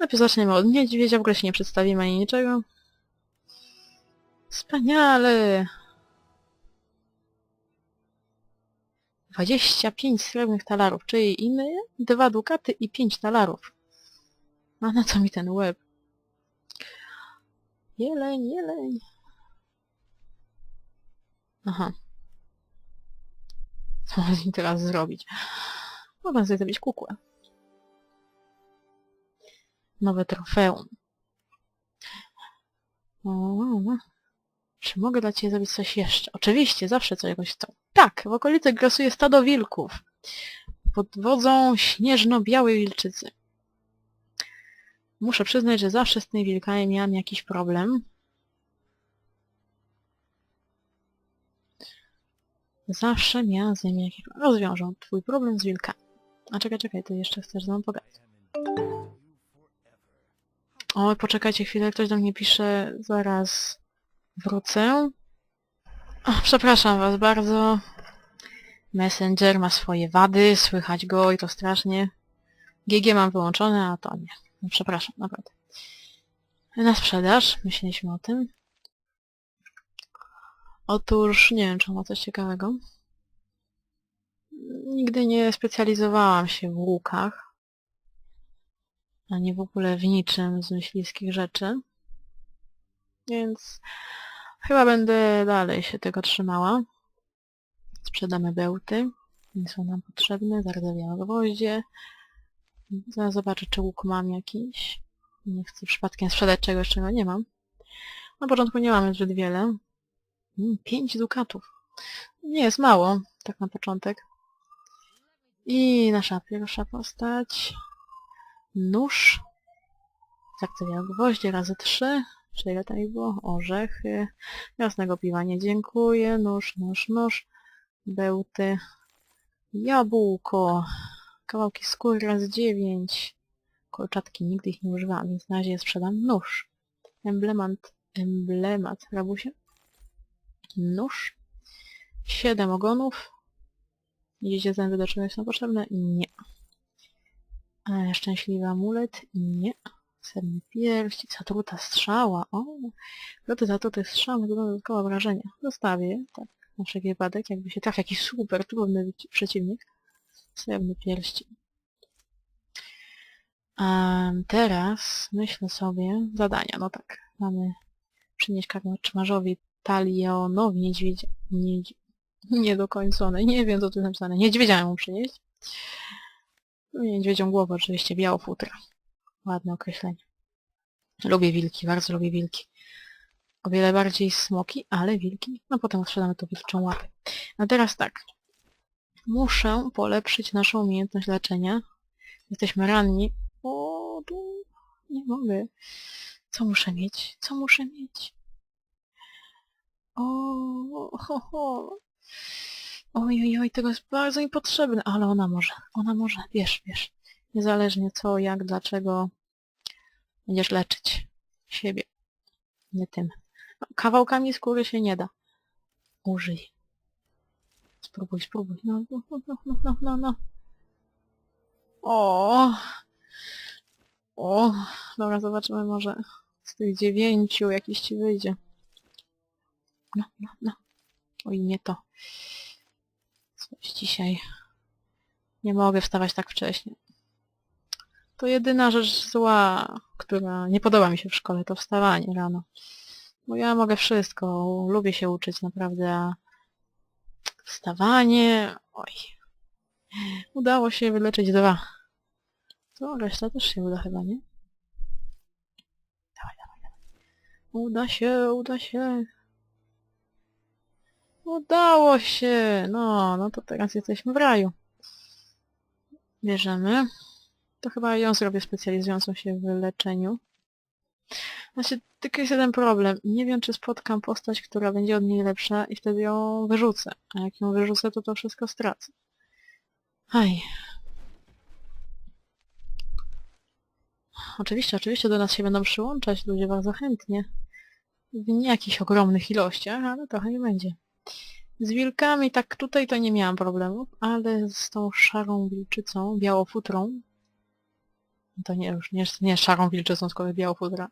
Najpierw zaczniemy od niedźwiedzia, w ogóle się nie przedstawimy ani niczego. Wspaniale! 25 srebrnych talarów, czyli inne dwa dukaty i 5 talarów. A na co mi ten łeb? Jeleń, jeleń. Aha. Co mam z nim teraz zrobić? Mogę sobie zrobić kukłę. Nowe trofeum. Czy mogę dla Ciebie zrobić coś jeszcze? Oczywiście, zawsze czegoś chcą. Tak, w okolicy grasuje stado wilków. Pod wodzą śnieżno-białej wilczycy. Muszę przyznać, że zawsze z tymi wilkami miałam jakiś problem. Zawsze miałam z nimi jakiś problem. Rozwiążą twój problem z wilkami. A czekaj, czekaj, ty jeszcze chcesz ze mną pogadać. Oj, poczekajcie chwilę, ktoś do mnie pisze, zaraz wrócę. O, przepraszam was bardzo. Messenger ma swoje wady, słychać go i to strasznie. GG mam wyłączone, a to nie. No, przepraszam, naprawdę. Na sprzedaż, myśleliśmy o tym. Otóż, nie wiem, czy ma coś ciekawego. Nigdy nie specjalizowałam się w łukach, ani w ogóle w niczym z myśliwskich rzeczy. Więc chyba będę dalej się tego trzymała. Sprzedamy bełty, nie są nam potrzebne, zardzewiałe gwoździe. Zaraz zobaczę, czy łuk mam jakiś. Nie chcę przypadkiem sprzedać czegoś, czego nie mam. Na początku nie mamy zbyt wiele. Mm, Pięć dukatów. Nie jest mało, tak na początek. I nasza pierwsza postać. Nóż. Zardzewiałe gwoździe razy trzy. Czy ile tam było? Orzechy. Jasnego piwa nie dziękuję. Nóż, nóż, nóż. Bełty. Jabłko. Kawałki skóry razy dziewięć. Kolczatki, nigdy ich nie używałam, więc na razie sprzedam. Nóż. Emblemat. Emblemat. Rabusie? Nóż. Siedem ogonów. Jedzie zęby do czegoś są potrzebne? Nie. Szczęśliwy amulet? Nie. Serny pierścik, zatruta strzała. O, loty zatruty strzał to dodatkowe wrażenie. Zostawię tak, na wszelki wypadek, jakby się trafił jakiś super trudny przeciwnik. Srebrny pierścień. Um, teraz myślę sobie, zadania, no tak, mamy przynieść karczmarzowi talionowi niedźwiedzia, niedź, niedokończone, nie wiem co tu jest napisane, niedźwiedzia mu przynieść. Niedźwiedzią głowę oczywiście, biało futra. Ładne określenie. Lubię wilki, bardzo lubię wilki. O wiele bardziej smoki, ale wilki. No potem sprzedamy to wilczą łapę. A teraz tak. Muszę polepszyć naszą umiejętność leczenia. Jesteśmy ranni. O, tu nie mogę. Co muszę mieć? Co muszę mieć? O, ho, ho. Oj, oj, oj, tego jest bardzo mi potrzebne, ale ona może, ona może, wiesz, wiesz. Niezależnie co, jak, dlaczego będziesz leczyć siebie. Nie tym. No, kawałkami skóry się nie da. Użyj. Spróbuj, spróbuj. No, no, no, no, no, no, no. O. O. Dobra, zobaczymy może z tych dziewięciu jakiś ci wyjdzie. No, no, no. Oj, nie to. Coś dzisiaj. Nie mogę wstawać tak wcześnie. To jedyna rzecz zła, która nie podoba mi się w szkole, to wstawanie rano. Bo ja mogę wszystko, lubię się uczyć naprawdę, a wstawanie... Oj. Udało się wyleczyć dwa. To reszta też się uda chyba, nie? Dawaj, dawaj, dawaj. Uda się, uda się. Udało się! No, no to teraz jesteśmy w raju. Bierzemy. To chyba ją zrobię specjalizującą się w leczeniu. Znaczy, tylko jest jeden problem. Nie wiem, czy spotkam postać, która będzie od niej lepsza i wtedy ją wyrzucę. A jak ją wyrzucę, to to wszystko stracę. Aj. Oczywiście, oczywiście do nas się będą przyłączać ludzie bardzo chętnie. W nie jakichś ogromnych ilościach, ale trochę nie będzie. Z wilkami tak tutaj to nie miałam problemów, ale z tą szarą wilczycą, białofutrą, to nie już nie, nie szarą wilczycą, tylko białą pudra,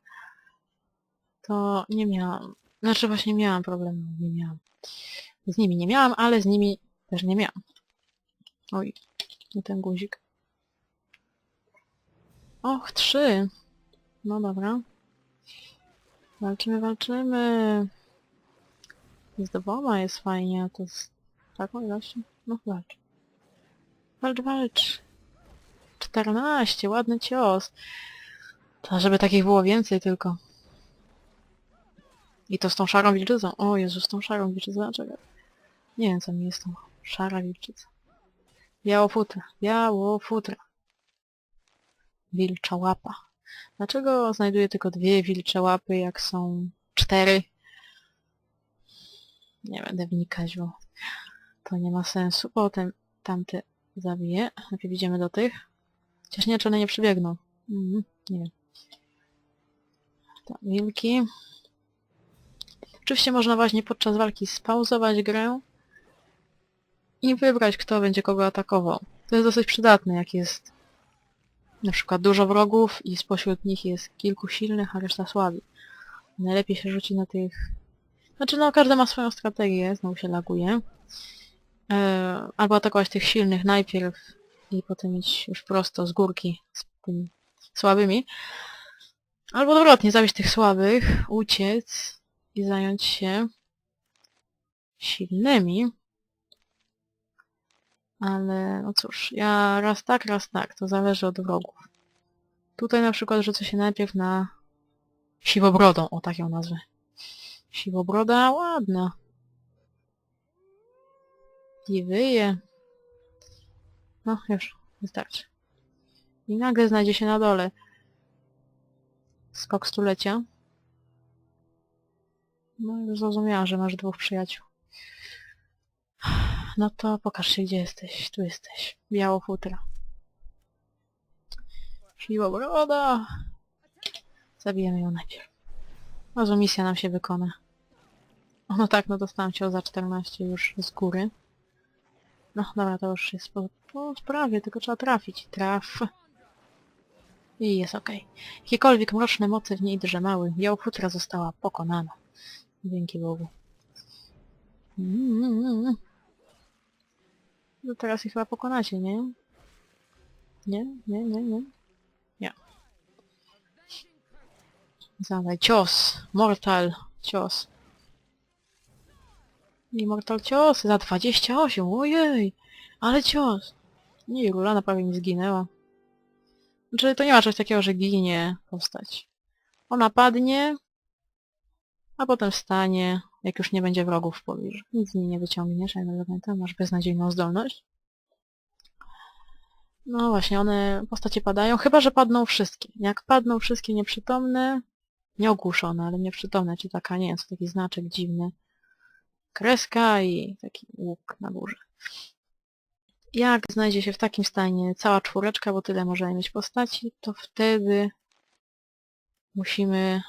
to nie miałam, znaczy właśnie miałam problemu, nie miałam. Z nimi nie miałam, ale z nimi też nie miałam. Oj, nie ten guzik. Och, trzy. No dobra. Walczymy, walczymy. Z dwoma jest fajnie, a to z taką ilością? No walcz. Walcz, walcz. 14, ładny cios. To żeby takich było więcej tylko. I to z tą szarą wilczycą. O Jezu, z tą szarą wilczycą. Czekaj. Nie wiem co mi jest tą szara wilczyca. Biało futra. Biało futra. Wilcza łapa. Dlaczego znajduję tylko dwie wilcze łapy, jak są cztery? Nie będę wnikać, bo to nie ma sensu. Potem tamte zabiję. Najpierw idziemy do tych. Chociaż nie, czy one nie przybiegną. Mhm, nie wiem. Tak, wilki. Oczywiście można właśnie podczas walki spauzować grę i wybrać, kto będzie kogo atakował. To jest dosyć przydatne, jak jest na przykład dużo wrogów i spośród nich jest kilku silnych, a reszta słabi. Najlepiej się rzuci na tych... Znaczy no, każdy ma swoją strategię, znowu się laguje. E, albo atakować tych silnych najpierw i potem iść już prosto z górki z tymi słabymi. Albo odwrotnie, zabić tych słabych, uciec i zająć się silnymi. Ale no cóż, ja raz tak, raz tak, to zależy od wrogów. Tutaj na przykład rzucę się najpierw na siwobrodą, o tak ją nazwę. Siwobroda ładna. I wyje. No już, wystarczy. I nagle znajdzie się na dole skok stulecia. No już zrozumiałam, że masz dwóch przyjaciół. No to pokaż się, gdzie jesteś. Tu jesteś. Biało futra. Siłobroda! Zabijemy ją najpierw. Może misja nam się wykona. No tak, no dostałam cię za 14 już z góry. No dobra, to już jest po, po sprawie, tylko trzeba trafić. Traf. I jest okej. Jakiekolwiek mroczne moce w niej drzemały, Białofutra została pokonana. Dzięki Bogu. Mm. No teraz ich chyba pokonacie, nie? Nie? Nie, nie, nie? Nie. Zadaj. Cios. Mortal. Cios. I mortal cios za 28. Ojej. Ale cios. Nie, Rulana prawie mi zginęła. Znaczy to nie ma czegoś takiego, że ginie postać. Ona padnie, a potem wstanie, jak już nie będzie wrogów w pobliżu. Nic z niej nie wyciągniesz, jak pamiętam, masz beznadziejną zdolność. No właśnie, one, postacie padają, chyba że padną wszystkie. Jak padną wszystkie nieprzytomne, nieogłuszone, ale nieprzytomne, czy taka, nie wiem, taki znaczek dziwny. Kreska i taki łuk na górze. Jak znajdzie się w takim stanie cała czwóreczka, bo tyle możemy mieć postaci, to wtedy musimy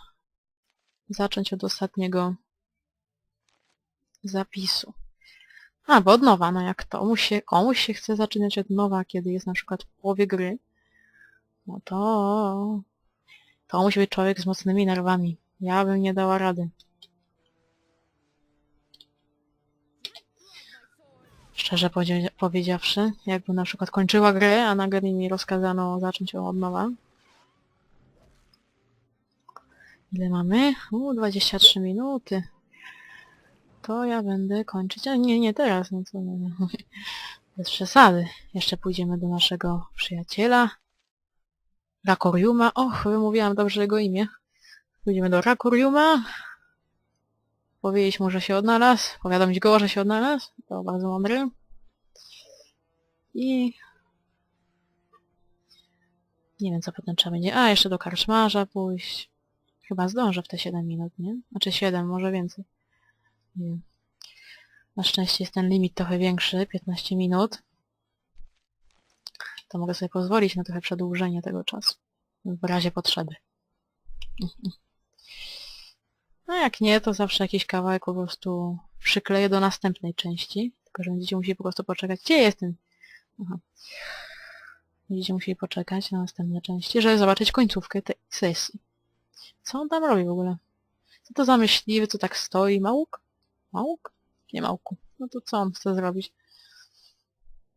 zacząć od ostatniego zapisu. A, bo od nowa, no jak to się, komuś się chce zaczynać od nowa, kiedy jest na przykład w połowie gry, no to... To musi być człowiek z mocnymi nerwami. Ja bym nie dała rady. Szczerze powiedziawszy, jakbym na przykład kończyła grę, a nagle mi rozkazano zacząć ją od nowa. Ile mamy? U, 23 minuty. To ja będę kończyć. A nie, nie teraz, no co, no, bez przesady. Jeszcze pójdziemy do naszego przyjaciela. Rakoriuma. Och, wymówiłam dobrze jego imię. Pójdziemy do Rakoriuma. Powiedzieć mu, że się odnalazł. Powiadomić go, że się odnalazł. To bardzo mądry. I... Nie wiem, co potem trzeba będzie. A, jeszcze do karczmarza pójść. Chyba zdążę w te 7 minut, nie? Znaczy 7, może więcej. Nie. Na szczęście jest ten limit trochę większy, 15 minut. To mogę sobie pozwolić na trochę przedłużenie tego czasu. W razie potrzeby. No jak nie, to zawsze jakiś kawałek po prostu przykleję do następnej części. Tylko, że będziecie musieli po prostu poczekać. Gdzie jest ten? Aha. Będziecie musieli poczekać na następne części, żeby zobaczyć końcówkę tej sesji. Co on tam robi w ogóle? Co to za myśliwy, co tak stoi? Małuk? Małuk? Nie małku. No to co on chce zrobić?